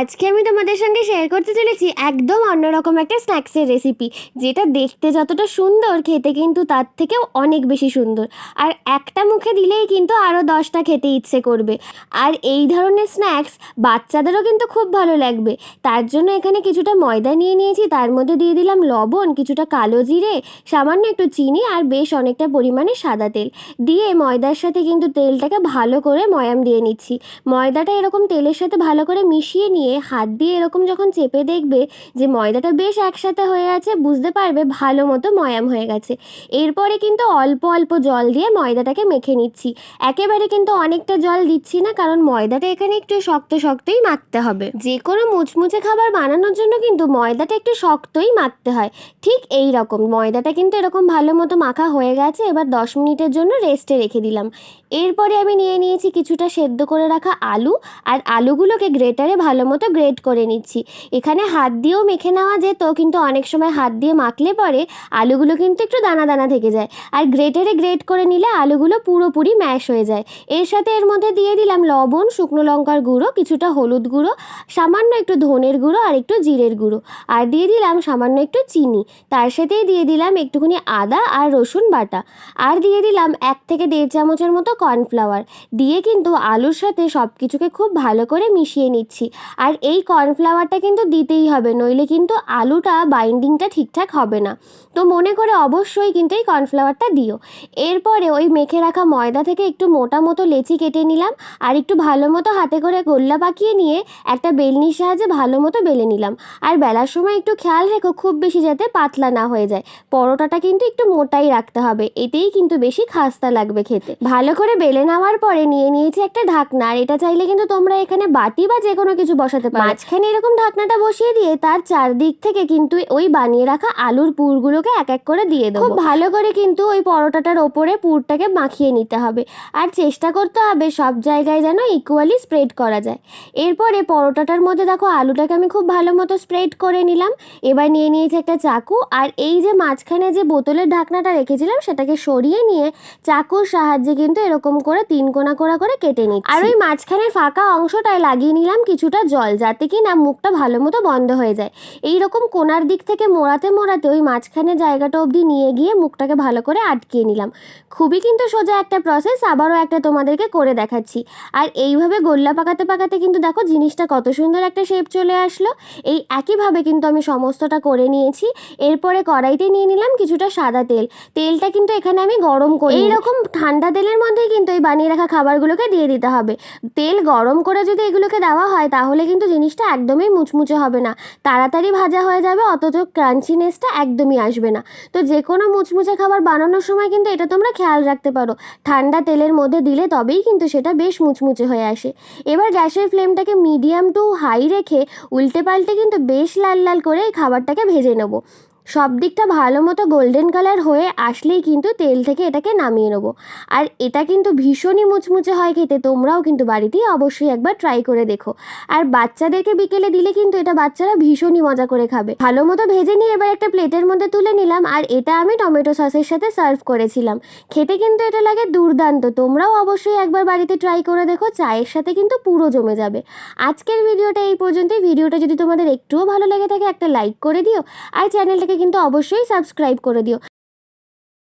আজকে আমি তোমাদের সঙ্গে শেয়ার করতে চলেছি একদম অন্যরকম একটা স্ন্যাক্সের রেসিপি যেটা দেখতে যতটা সুন্দর খেতে কিন্তু তার থেকেও অনেক বেশি সুন্দর। আর একটা মুখে দিলেই কিন্তু আরও দশটা খেতে ইচ্ছে করবে। আর এই ধরনের স্ন্যাক্স বাচ্চাদেরও কিন্তু খুব ভালো লাগবে। তার জন্য এখানে কিছুটা ময়দা নিয়ে নিয়েছি, তার মধ্যে দিয়ে দিলাম লবণ, কিছুটা কালো জিরে, সামান্য একটু চিনি আর বেশ অনেকটা পরিমাণে সাদা তেল। দিয়ে ময়দার সাথে কিন্তু তেলটাকে ভালো করে ময়াম দিয়ে নিচ্ছি। ময়দাটা এরকম তেলের সাথে ভালো করে মিশিয়ে নিয়ে হাত দিয়ে এরকম যখন চেপে দেখবে যে ময়দাটা বেশ একসাথে হয়ে আছে বুঝতে পারবে ভালো মতো ময়াম হয়ে গেছে। এরপরে কিন্তু অল্প অল্প জল দিয়ে ময়দাটাকে মেখে নিচ্ছি। একেবারে কিন্তু অনেকটা জল দিচ্ছি না, কারণ ময়দাটা এখানে একটু শক্ত শক্তই মাখতে হবে। যে কোনো মুচমুচে খাবার বানানোর জন্য কিন্তু ময়দাটা একটু শক্তই মাখতে হয়। ঠিক এই রকম, ময়দাটা কিন্তু এরকম ভালো মতো মাখা হয়ে গেছে, এবার দশ মিনিটের জন্য রেস্টে রেখে দিলাম। এরপরে আমি নিয়ে নিয়েছি কিছুটা সেদ্ধ করে রাখা আলু, আর আলুগুলোকে গ্রেটারে ভালো মতো গ্রেট করে নিচ্ছি। এখানে হাত দিয়েও মেখে নেওয়া যেত, কিন্তু অনেক সময় হাত দিয়ে মাখলে পরে আলুগুলো কিন্তু একটু দানা দানা থেকে যায়। আর গ্রেটারে গ্রেট করে নিলে আলুগুলো পুরোপুরি ম্যাশ হয়ে যায়। এর সাথে এর মধ্যে দিয়ে দিলাম লবণ, শুকনো লঙ্কার গুঁড়ো, কিছুটা হলুদ গুঁড়ো, সামান্য একটু ধনের গুঁড়ো আর একটু জিরের গুঁড়ো। আর দিয়ে দিলাম সামান্য একটু চিনি। তার সাথেই দিয়ে দিলাম একটুখানি আদা আর রসুন বাটা। আর দিয়ে দিলাম এক থেকে দেড় চামচের মতো কর্নফ্লাওয়ার দিয়ে কিন্তু আলুর সাথে সব কিছুকে খুব ভালো করে মিশিয়ে নিচ্ছি। আর এই কর্নফ্লাওয়ারটা কিন্তু দিতেই হবে, নইলে কিন্তু আলুটা বাইন্ডিংটা ঠিকঠাক হবে না। তো মনে করে অবশ্যই কিন্তু এই কর্নফ্লাওয়ারটা দিও। এরপরে ওই মেখে রাখা ময়দা থেকে একটু মোটা মতো লেচি কেটে নিলাম, আর একটু ভালো মতো হাতে করে গোল্লা পাকিয়ে নিয়ে একটা বেলনির সাহায্যে ভালো মতো বেলে নিলাম। আর বেলার সময় একটু খেয়াল রেখো, খুব বেশি যাতে পাতলা না হয়ে যায়। পরোটাটা কিন্তু একটু মোটাই রাখতে হবে, এতেই কিন্তু বেশি খাস্তা লাগবে খেতে। ভালো করে বেলে নেওয়ার পরে নিয়ে নিয়েছি একটা ঢাকনা, আর এটা চাইলে কিন্তু তোমরা এখানে বাটি বা যে কোনো কিছু বসাতে পারো। মাঝখানে এরকম ঢাকনাটা বসিয়ে দিয়ে তার চারদিক থেকে কিন্তু ওই বানিয়ে রাখা আলুর পুরগুলোকে এক এক করে দিয়ে দেবো। খুব ভালো করে কিন্তু ওই পরোটাটার ওপরে পুরটাকে মাখিয়ে নিতে হবে। আর চেষ্টা করতে হবে সব জায়গায় যেন ইকুয়ালি স্প্রেড করা যায়। এরপরে পরোটাটার মধ্যে দেখো আলুটাকে আমি খুব ভালো মতো স্প্রেড করে নিলাম। এবার নিয়ে নিয়েছি একটা চাকু। আর এই যে মাঝখানে যে বোতলের ঢাকনাটা রেখেছিলাম সেটাকে সরিয়ে নিয়ে চাকুর সাহায্যে কিন্তু এরকম করে তিন কোনা কোনা করে কেটে নিচ্ছি। আর ওই মাঝখানের ফাঁকা অংশটায় লাগিয়ে নিলাম কিছুটা জল। যাতে কি না মুখটা ভালো মতো বন্ধ হয়ে যায়। এই রকম কোনার দিক থেকে মোড়াতে মোড়াতে ওই মাঝখানে জায়গাটা অবধি নিয়ে গিয়ে মুখটাকে ভালো করে আটকিয়ে নিলাম। খুবই কিন্তু সোজা একটা প্রসেস আবারও একটা তোমাদেরকে করে দেখাচ্ছি। আর এইভাবে গোল্লা পাকাতে পাকাতে কিন্তু দেখো জিনিসটা কত সুন্দর একটা শেপ চলে আসলো। এই একইভাবে কিন্তু আমি সমস্তটা করে নিয়েছি। এরপরে কড়াইতে নিয়ে নিলাম কিছুটা সাদা তেল। তেলটা কিন্তু এখানে আমি গরম করি এইরকম ঠান্ডা তেলের মধ্যেই কিন্তু এই বানিয়ে রাখা খাবারগুলোকে দিয়ে দিতে হবে। তেল গরম করে যদি এগুলোকে দেওয়া হয়, তাহলে কিন্তু জিনিসটা একদমই মুচমুচে হবে না। তাড়াতাড়ি ভাজা হয়ে যাবে, অথচ ক্রাঞ্চিনেসটা একদমই আসবে না। তো যে কোনো মুচমুচে খাবার বানানোর সময় কিন্তু এটা তোমরা খেয়াল রাখতে পারো। ঠান্ডা তেলের মধ্যে দিলে তবেই কিন্তু সেটা বেশ মুচমুচে হয়ে আসে। এবার গ্যাসের ফ্লেমটাকে মিডিয়াম টু হাই রেখে উল্টে পাল্টে কিন্তু বেশ লাল লাল করে এই খাবারটাকে ভেজে নেব। সব দিকটা ভালো মতো গোল্ডেন কালার হয়ে আসলেই কিন্তু তেল থেকে এটাকে নামিয়ে নেব। আর এটা কিন্তু ভীষণই মুচমুচে হয় খেতে, তোমরাও কিন্তু বাড়িতেই অবশ্যই একবার ট্রাই করে দেখো। আর বাচ্চাদেরকে বিকেলে দিলে কিন্তু এটা বাচ্চারা ভীষণই মজা করে খাবে। ভালো মতো ভেজে নিয়ে এবার একটা প্লেটের মধ্যে তুলে নিলাম, আর এটা আমি টমেটো সসের সাথে সার্ভ করেছিলাম। খেতে কিন্তু এটা লাগে দুর্দান্ত, তোমরাও অবশ্যই একবার বাড়িতে ট্রাই করে দেখো, চায়ের সাথে কিন্তু পুরো জমে যাবে। আজকের ভিডিওটা এই পর্যন্তই, ভিডিওটা যদি তোমাদের একটুও ভালো লেগে থাকে একটা লাইক করে দিও, আর চ্যানেলটাকে কিন্তু অবশ্যই সাবস্ক্রাইব করে দিও।